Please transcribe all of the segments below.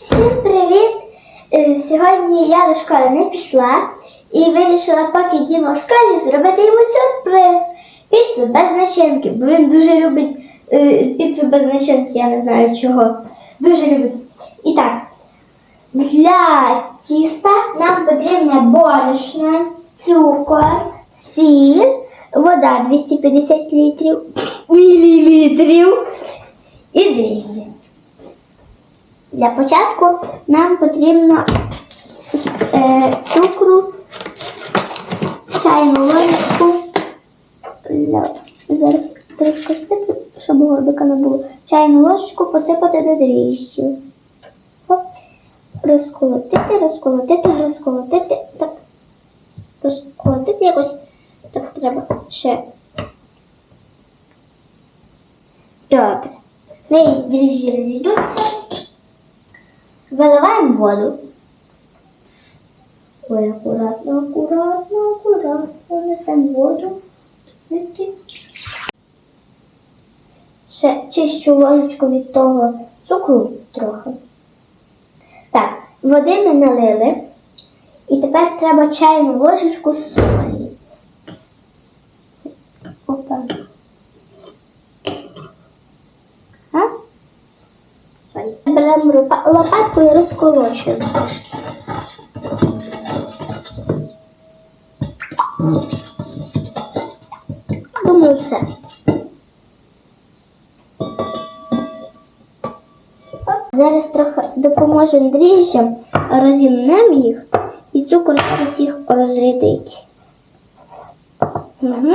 Всім привіт! Е, Сьогодні я до школи не пішла і вирішила, поки Діма в школі, зробити йому сюрприз. Піцу без начинки, бо він дуже любить е, піцу без начинки, я не знаю чого. Дуже любить. І так, для тіста нам потрібне борошно, цукор, сіль, вода 250 літрів, мілілітрів і дріжджі. Для початку нам потрібно е, цукру, чайну ложечку. Зараз трошки сиплю, щоб горбика не було. Чайну ложечку посипати до дріжджів. Розколотити, розколотити, розколотити. Так. Розколотити якось. Так треба ще. Добре. Неї дріжджі розійдуться. Виливаємо воду. Ой, акуратно, акуратно, акуратно. Несемо воду. Миски. Ще чищу ложечку від того цукру трохи. Так, води ми налили. І тепер треба чайну ложечку солі. Опа. А? Беремо лопатку і розколочуємо. Думаю, все. Зараз трохи допоможемо дріжджам, розімнемо їх і цукор їх розрядить. Угу.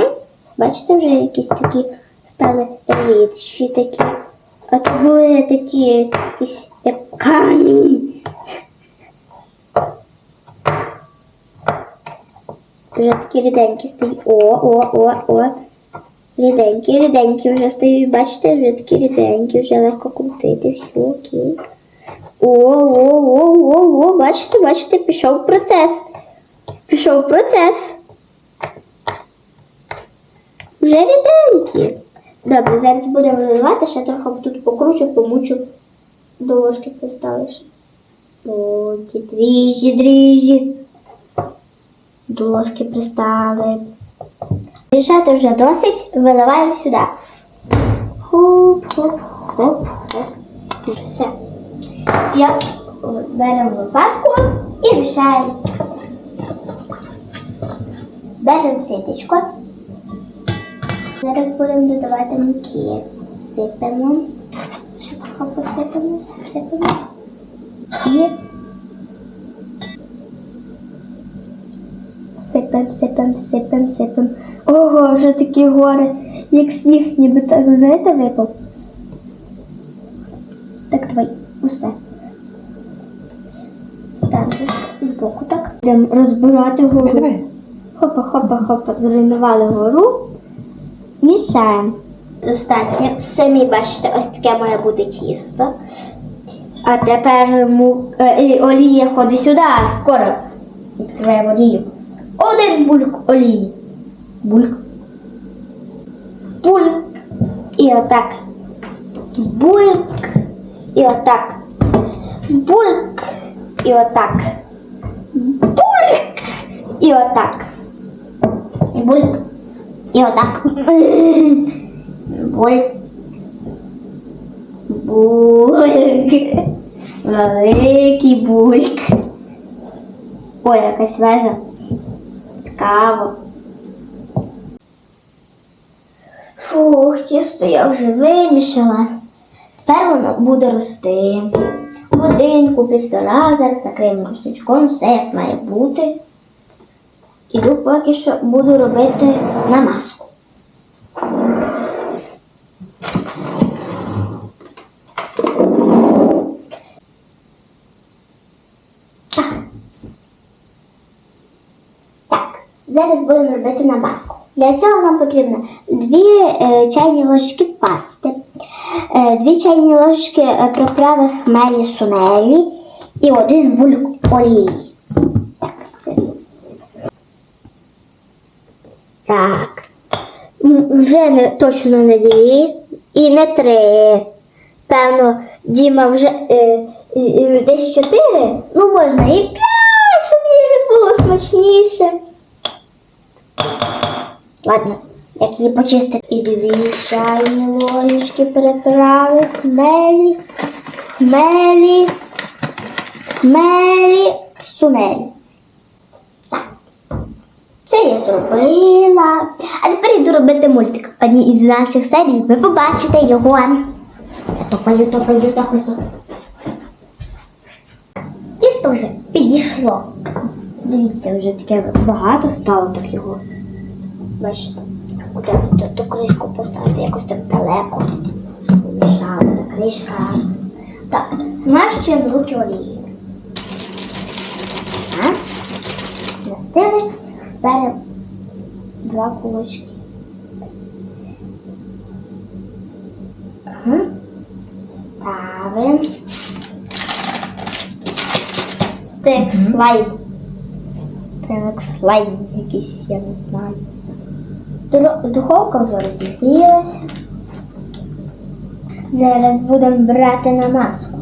Бачите, вже якісь такі стали рідші такі. А то були такі якісь як камінь. Вже такі ріденькі стають. О, о, о, о. Ріденькі, ріденькі вже стають, бачите, вже такі ріденькі, вже легко крутити, все окей. О, о, о, о, о, бачите, бачите, пішов процес. Пішов процес. Вже ріденькі. Добре, зараз будемо виливати, ще трохи тут покручу, помучу, до ложки поставиш. Ті дріжджі, дріжджі. До ложки пристали. Рішати вже досить, виливаємо сюди. Хоп, хоп, хоп, хоп. Все. Я беремо лопатку і мішаємо. Беремо ситечко. Зараз будемо додавати муки. Сипемо. Ще трохи посипемо. Сипемо. І Сипем, сипем, сипем, сипем. Ого, вже такі гори, як сніг, ніби так, знаєте, випав. Так, давай, усе. Ставимо збоку, так. Будемо розбирати гору. Хопа, хопа, хопа, зруйнували гору. Мішаємо. Достатньо. Самі бачите, ось таке має бути тісто. А тепер му... е, олія ходить сюди, скоро. Відкриваємо олію. Один бульк олії. Бульк. Бульк. І отак. Бульк. І отак. Бульк. І отак. Бульк. І отак. Бульк. І отак. Бульк. Бульк. Великий бульк. Ой, якась свежа. Цікаво. Фух, тісто я вже вимішала. Тепер воно буде рости. Годинку, півтора, зараз накриємо рушничком, все як має бути. Іду поки що буду робити намазку. Так, зараз будемо робити намазку. Для цього нам потрібно дві е, чайні ложечки пасти, е, дві чайні ложечки е, приправи хмелі сунелі і один бульк олії. Так, це все. Так. Вже не, точно не дві і не три. Певно, Діма вже е, е, десь 4, ну можна і 5, щоб їй було смачніше. Ладно, як її почистити. І дві чайні ложечки приправи, хмелі, хмелі, хмелі, сумелі. Це я зробила. А тепер йду робити мультик. Одній із наших серій ви побачите його. Я топаю, топаю, топаю. Тісто вже підійшло. Дивіться, вже таке багато стало так його. Бачите, ту, кришку поставити якось так далеко, щоб не та кришка. Так, змащуємо руки олією. Настили, беремо два кулачки. Ага. Ставимо. Це як слайм. Як слайм якийсь, я не знаю. Ду- Духовка вже розігрілася. Зараз будемо брати на маску.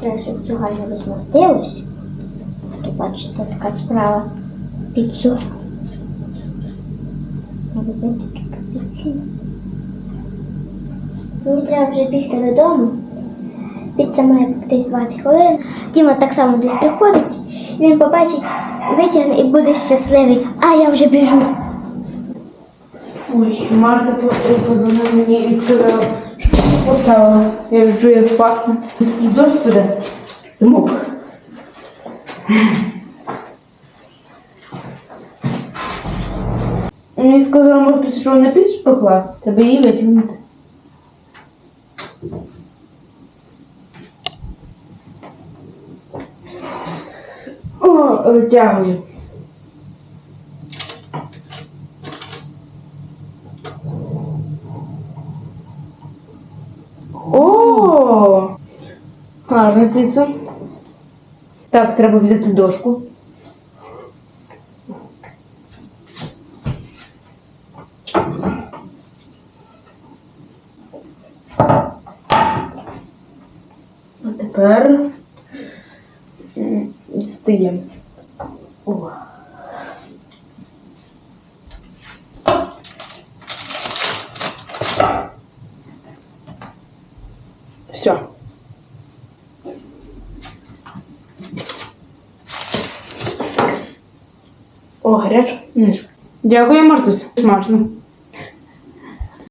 Треба, щоб цю гарно розмастилось. Бачите, така справа піцу. Робити тут піцу. Мені треба вже бігти додому. Піца має десь 20 хвилин. Діма так само десь приходить, він побачить, витягне і буде щасливий. А я вже біжу. Ой, Марта по- позвонила мені і сказала, що ти поставила. Я вже чую, як пахне. Дощ піде. Змок. Мені сказала, Марта, що вона піцу пекла. Треба її витягнути. О, витягую. О! Гарна піца. Так, треба взяти дошку. Тепер. О. Все. О, гаряча ніжка. Дякую, Мартусь. Смачно.